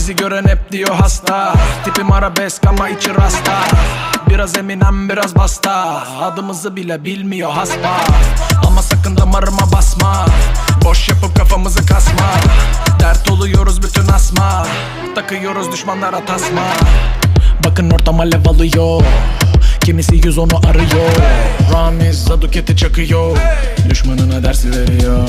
Bizi gören hep diyor hasta. Tipim arabesk ama içi rasta. Biraz eminem biraz basta. Adımızı bile bilmiyor haspa Ama sakın damarıma basma. Boş yapıp kafamızı kasma. Dert oluyoruz bütün asma. Takıyoruz düşmanlara tasma. Bakın ortam alev alıyor. Kimisi yüz onu arıyor. Ramiz Zaduket'i çakıyor. Düşmanına dersi veriyor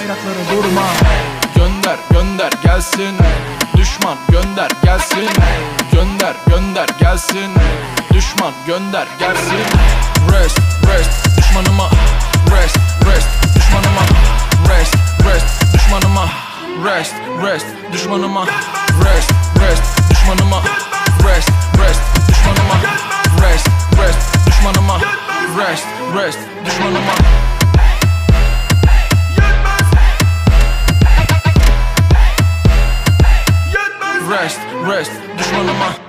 Bayrakları durma. Gönder gönder gelsin. Düşman gönder gelsin. Gönder gönder gelsin. Düşman gönder gelsin. Rest rest düşmanıma. Rest rest düşmanıma. Rest rest düşmanıma. Rest rest düşmanıma. Rest rest düşmanıma. Rest rest düşmanıma. Rest rest düşmanıma. Rest rest düşmanıma rest. Just running my